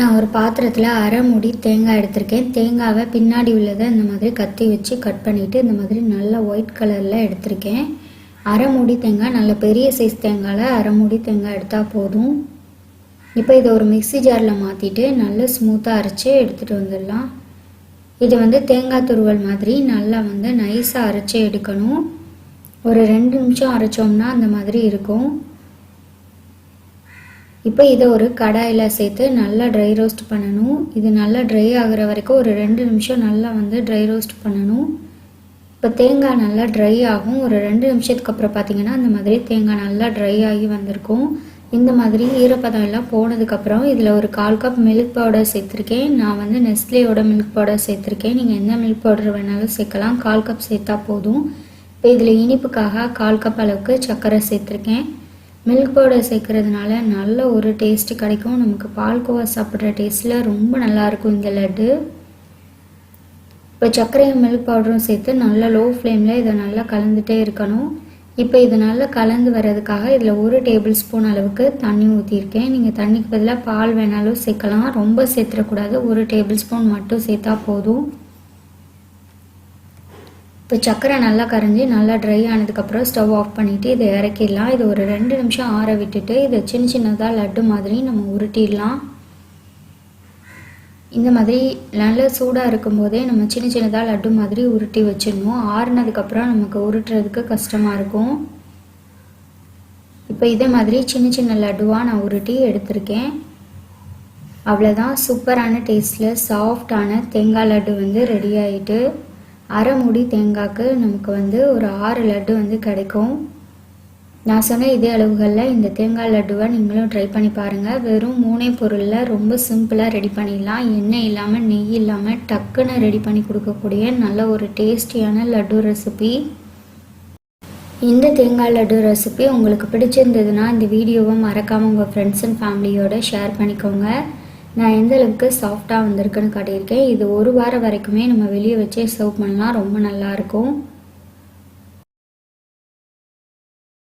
நான் ஒரு பாத்திரத்தில் அரை முடி தேங்காய் எடுத்திருக்கேன். தேங்காவை பின்னாடி உள்ளதை இந்த மாதிரி கத்தி வச்சு கட் பண்ணிவிட்டு இந்த மாதிரி நல்ல ஒயிட் கலரில் எடுத்திருக்கேன். அரை மூடி தேங்காய் நல்ல பெரிய சைஸ் தேங்காயில் அரை மூடி தேங்காய் எடுத்தால் போதும். இப்போ இதை ஒரு மிக்ஸி ஜாரில் மாற்றிட்டு நல்ல ஸ்மூத்தாக அரைச்சி எடுத்துகிட்டு வந்துடலாம். இது வந்து தேங்காய் துருவல் மாதிரி நல்லா வந்து நைஸாக அரைச்சி எடுக்கணும். ஒரு ரெண்டு நிமிஷம் அரைச்சோம்னா அந்த மாதிரி இருக்கும். இப்போ இதை ஒரு கடாயில் சேர்த்து நல்லா ட்ரை ரோஸ்ட் பண்ணணும். இது நல்லா ட்ரை ஆகுற வரைக்கும் ஒரு ரெண்டு நிமிஷம் நல்லா வந்து ட்ரை ரோஸ்ட் பண்ணணும். இப்போ தேங்காய் நல்லா ட்ரை ஆகும். ஒரு ரெண்டு நிமிஷத்துக்கு அப்புறம் பார்த்தீங்கன்னா அந்த மாதிரி தேங்காய் நல்லா ட்ரை ஆகி வந்திருக்கும். இந்த மாதிரி ஈரப்பதம் எல்லாம் போனதுக்கப்புறம் இதில் ஒரு கால் கப் மில்க் பவுடர் சேர்த்துருக்கேன். நான் வந்து நெஸ்லேயோட மில்க் பவுடர் சேர்த்துருக்கேன். நீங்கள் எந்த மில்க் பவுடர் வேணாலும் சேர்க்கலாம். கால் கப் சேர்த்தா போதும். இப்போ இதில் இனிப்புக்காக கால் கப் அளவுக்கு சர்க்கரை சேர்த்துருக்கேன். மில்க் பவுடர் சேர்க்கறதுனால நல்ல ஒரு டேஸ்ட் கிடைக்கும். நமக்கு பால்கோவா சாப்பிட்ற டேஸ்ட்டில் ரொம்ப நல்லாயிருக்கும் இந்த லட்டு. இப்போ சர்க்கரையும் மில்க் பவுடரும் சேர்த்து நல்லா லோ ஃப்ளேமில் இதை நல்லா கலந்துகிட்டே இருக்கணும். இப்போ இது நல்லா கலந்து வர்றதுக்காக இதில் ஒரு டேபிள் ஸ்பூன் அளவுக்கு தண்ணி ஊற்றிருக்கேன் நீங்கள் தண்ணிக்கு பதிலாக பால் வேணாலும் சேர்க்கலாம். ரொம்ப சேர்த்துடக்கூடாது. ஒரு டேபிள் ஸ்பூன் மட்டும் சேர்த்தா போதும். இப்போ சர்க்கரை நல்லா கரைஞ்சி நல்லா ட்ரை ஆனதுக்கப்புறம் ஸ்டவ் ஆஃப் பண்ணிவிட்டு இதை இறக்கிடலாம். இது ஒரு ரெண்டு நிமிஷம் ஆற விட்டுட்டு இதை சின்ன சின்னதாக லட்டு மாதிரி நம்ம உருட்டிடலாம். இந்த மாதிரி நல்ல சூடாக இருக்கும்போதே நம்ம சின்ன சின்னதாக லட்டு மாதிரி உருட்டி வச்சிடணும். ஆறுனதுக்கப்புறம் நமக்கு உருட்டுறதுக்கு கஷ்டமாக இருக்கும். இப்போ இதே மாதிரி சின்ன சின்ன லட்டுவாக நான் உருட்டி எடுத்திருக்கேன். அவ்வளோதான் சூப்பரான டேஸ்ட்டில் சாஃப்டான தேங்காய் லட்டு வந்து ரெடி ஆகிட்டு அரை மூடி தேங்காய்க்கு நமக்கு வந்து ஒரு ஆறு லட்டு வந்து கிடைக்கும். நான் சொன்ன இதே அளவுகளில் இந்த தேங்காய் லட்டுவை நீங்களும் ட்ரை பண்ணி பாருங்கள் வெறும் மூணே பொருளில் ரொம்ப சிம்பிளாக ரெடி பண்ணிடலாம். எண்ணெய் இல்லாமல் நெய் இல்லாமல் டக்குன்னு ரெடி பண்ணி கொடுக்கக்கூடிய நல்ல ஒரு டேஸ்டியான லட்டு ரெசிபி இந்த தேங்காய் லட்டு ரெசிபி உங்களுக்கு பிடிச்சிருந்ததுன்னா இந்த வீடியோவை மறக்காமல் உங்கள் ஃப்ரெண்ட்ஸ் அண்ட் ஃபேமிலியோடு ஷேர் பண்ணிக்கோங்க. நான் எந்த அளவுக்கு சாஃப்டாக வந்திருக்குன்னு காட்டியிருக்கேன். இது ஒரு வாரம் வரைக்குமே நம்ம வெளியே வச்சே சர்வ் பண்ணலாம். ரொம்ப நல்லாயிருக்கும்